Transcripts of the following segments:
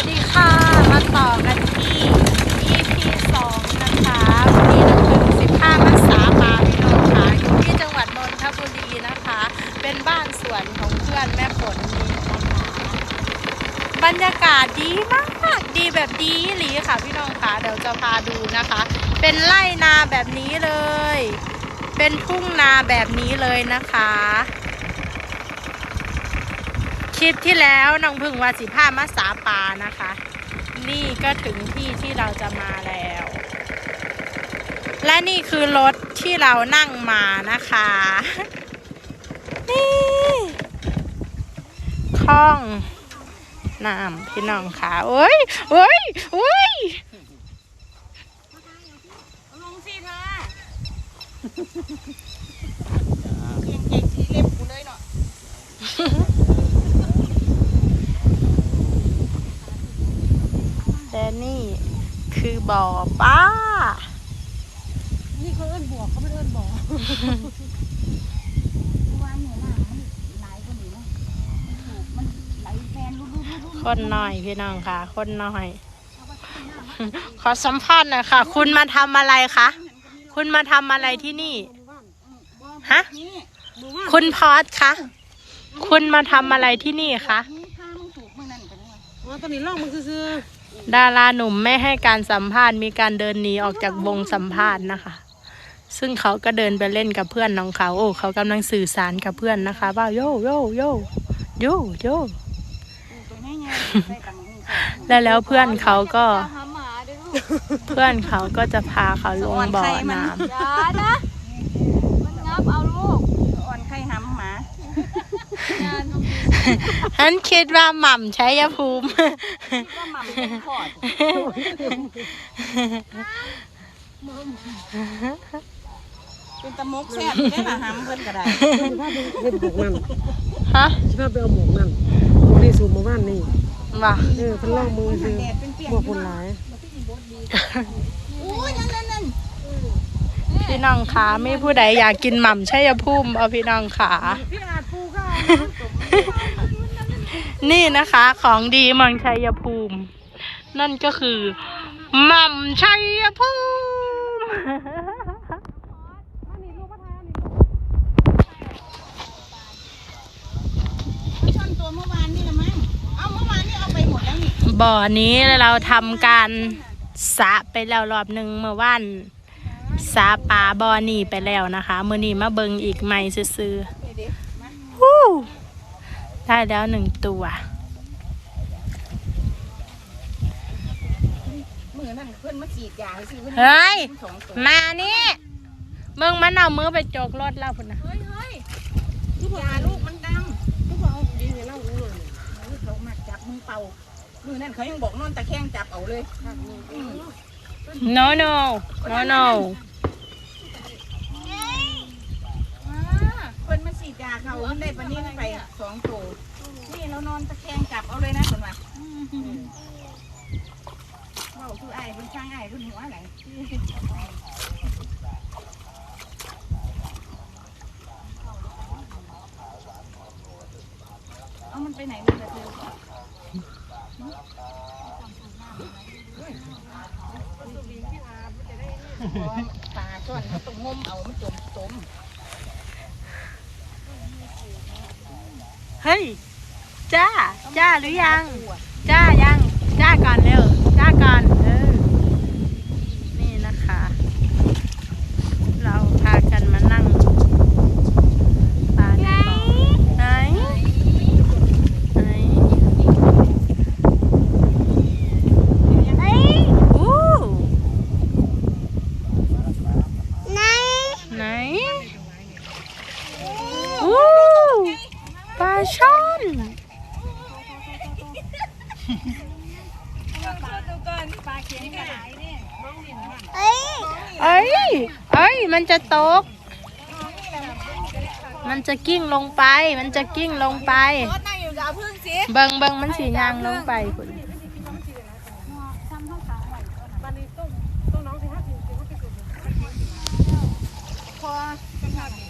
วัสดีค่ะ มาต่อกันที่ EP 2นะคะวันนี้เราถึง15มัษาปาพี่น้องค่ะอยู่ที่จังหวัดนนทบุรีนะคะ เป็นบ้านสวนของเพื่อนแม่ฝนนี่นะคะบรรยากาศดีมากดีแบบดีหลีค่ะพี่น้องค่ะเดี๋ยวจะพาดูนะคะ เป็นไร่นาแบบนี้เลย เป็นทุ่งนาแบบนี้เลยนะคะ คลิปที่แล้วน้องพึ่งวาสิผ้ามาสาปานะคะ นี่ก็ถึงที่ที่เราจะมาแล้ว และนี่คือรถที่เรานั่งมานะคะนี่คล้องน้ำพี่น้องค่ะโอ้ยโอ้ยโอ้ยลงสิเธอเก่งเก่งสีเล็บกูเลยเนาะ และนี่คือบ่อป้า นี่เขาเอิ้นบวกเขาไม่เอิ้นบ่อว่าเนี่ยน้ำมันไหลกว่านี้เนาะมันถูกมันไหลแฟนรูดๆๆๆคนหน่อยพี่น้องค่ะ คนหน่อย ขอสัมภาษณ์หน่อยค่ะ คุณมาทำอะไรคะ คุณมาทำอะไรที่นี่ ฮะ นี่คุณพอสคะ คุณมาทำอะไรที่นี่คะ นี่ข้ามึงถูกมึงนั่นกันวะอ๋อตอนนี้ล่องมันคือ ดาราหนุ่มไม่ให้การสัมภาษณ์มีการเดินหนีออกจากวงสัมภาษณ์นะคะ ซึ่งเขาก็เดินไปเล่นกับเพื่อนน้องเขา โอ้ เขากำลังสื่อสารกับเพื่อนนะคะ ว่าโยโยโยโยโยและแล้วเพื่อนเขาก็ เพื่อนเขาก็จะพาเขาลงบ่อน้อย่านะ มันงับเอาลูกอ่อนไข่หำหมาำ ฉันคิดว่าหม่ำใช้ยาภูมิ ก็หม่ำเป็นขอดเป็นตะมกแซ่บได้ละหำเพิ่นก็ได้ๆสิพาไปเฮ็ดหมวกนั่นฮะสิพาไปเอาหมวกนั่นหมวกนี่สูบมาบ้านนี่ว่ะเออเพิ่นล่องมือคือแดดเป็นเปียกหมวกคนหลายอุ้ยนั่นนั่นนั่นพี่น้องขาไม่ผู้ใดอยากกินหม่ำใช้ยาภูมิเอาพี่น้องขาพี่อาจปูก็ นี่นะคะของดีเมืองชัยภูมิ นั่นก็คือหม่ำชัยภูมิบ่อนี้เราทำการสะไปแล้วรอบหนึ่งเมื่อวานสาปลาบ่อนี่ไปแล้วนะคะ มือนี้มาเบิงอีกใหม่ซื้อๆ ได้แล้วหนึ่งตัวมือนั่นเพิ่นมาฉีดยาให้ซื้อพิ่นเฮ้ยสองตัวมานี่เบิ่งมันเอามือไปจกรถแล้วพุ่นนะเฮ้ยเฮ้ยยาลูกมันดำก็บอกเอาดีให้เล่ารู้เลยอุ้ยเขามาจับมือเป่ามือนั่นเขายังบอกนอนตะแคงจับเอาเลยอืม no no no no อ่าเพิ่นมา ฉีดยาเขาเพิ่นได้ปานนี้ไปสองตัวนี่เรานอนตะแคงจับเอาเลยนะเพิ่นว่าเว้าคือไอ้ายเพิ่นช่างไอ้ายเพิ่นหัวไหนเอามันไปไหนมันจะเร็วปลาช่อนเขาต้องงมเอามันจมจม เฮ้ย จ้า จ้าหรือยัง จ้ายัง จ้าก่อนเร็ว จ้าก่อนนะคะ เราพากันมานั่งปลาในบ่อไหน ไหนอู้ไหนอู้ ปลาช่อนเอ้ยเอ้ย มันจะตก มันจะกิ้งลงไป มันจะกิ้งลงไป รถนั่งอยู่ดาวพึ่งสิเบิงเบิงมันสียางลงไปคุณพอกันทำ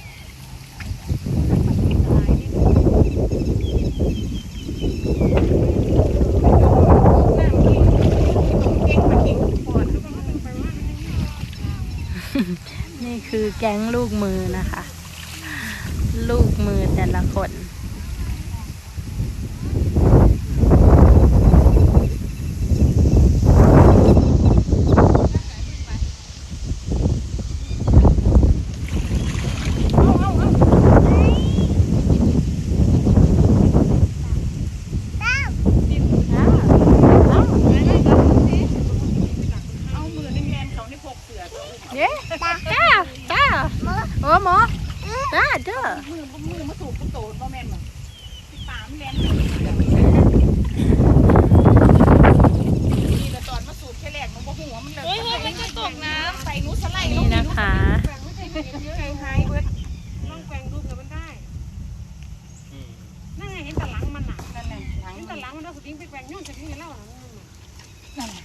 แก๊งลูกมือนะคะ ลูกมือแต่ละคน เอามือนี่แมนเขานี่พกเสือตัวอุ้ม เย้จ้าจ้าโอ้หมอจ้าเด้อ มือมือมาสูบกระโตนบ่แม่นบ่ที่ป่ามันแลนนี่แต่ตอนมาสูบแค่แรกมันบ่หัวมันเลยเฮ้ยมั นจะตกน้ำใส่หนูสไลด์ลนี่งนะคะ หายเบิด ลองแกว่งดูเผื่อมันได้นั่นไงเห็นแต่หลังมันน่ะ นั่นแหละหลัง เห็น มั แต่ น หลังมันเอาสติงไปแกว่งย้อนจะนี่แล้วอะ นั่นแหละ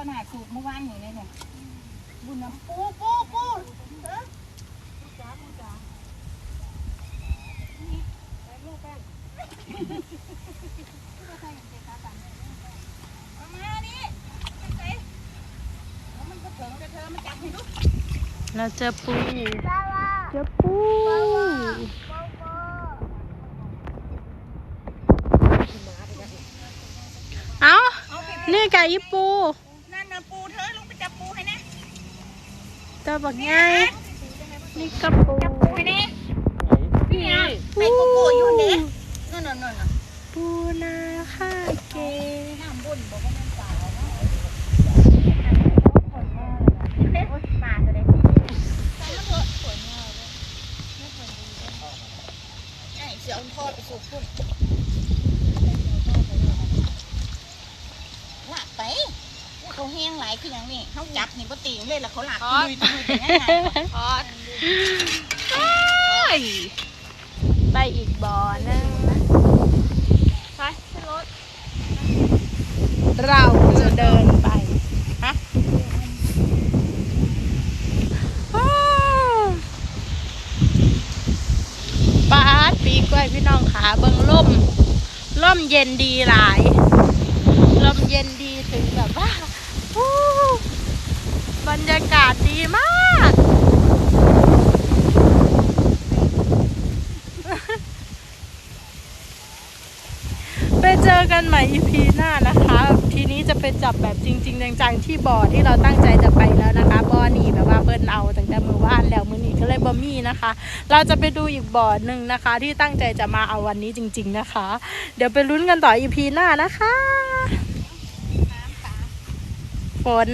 ขนาดสูบเมื่อวานอยู่เนี่ยเนี่ยบุญน้ำปูปูปูเด้อเอามานี่ไปใส่เอามันก็เถิงกระเราเจอปูเจอปูเอาเอานี่ไก่ปู นั่นนะปูเธอลงไปจับปูให้นะตัวบักไงนี่กระปูปูให้นะนี่ไงไปโกโก้อยู่เด้นั่นน่ะนั่นน่ะปูนาค่าเกน้ำบุญบอกว่ามันสาวเนาะโอ๊ยมาจะได้ใส่แล้วเถอะสวยงามเลยไม่ควรดีเลยไอ้เสือเอาพ่อไปสูบพุ่นหลักไปเขาแห้งหลาย คืออย่างนี้เขาจับนี่ปติงเลยแล้วเขาหลักตุยตุยอย่างนี้ไงพอดไปอีกบ่อนึงไปขึ้นรถ เราจะเดินไปฮะอ้าวปาดปีกล้วยพี่น้องขาเบิงล่มล่มเย็นดีหลาย ลมเย็นดีถึงแบบว่าวู้ บรรยากาศดีมาก ไปเจอกันใหม่ EP หน้านะคะ ทีนี้จะไปจับแบบจริง ๆ จังๆ ที่บ่อที่เราตั้งใจจะไปแล้วนะคะ บ่อนี่แบบว่าเพิ่นเอาตั้งแต่มือว่านแล้วมือนี้ก็เลยบ่มีนะคะ เราจะไปดูอีกบ่อหนึ่งนะคะ ที่ตั้งใจจะมาเอาวันนี้จริง ๆ นะคะ เดี๋ยวไปลุ้นกันต่อ EP หน้านะคะ ฝน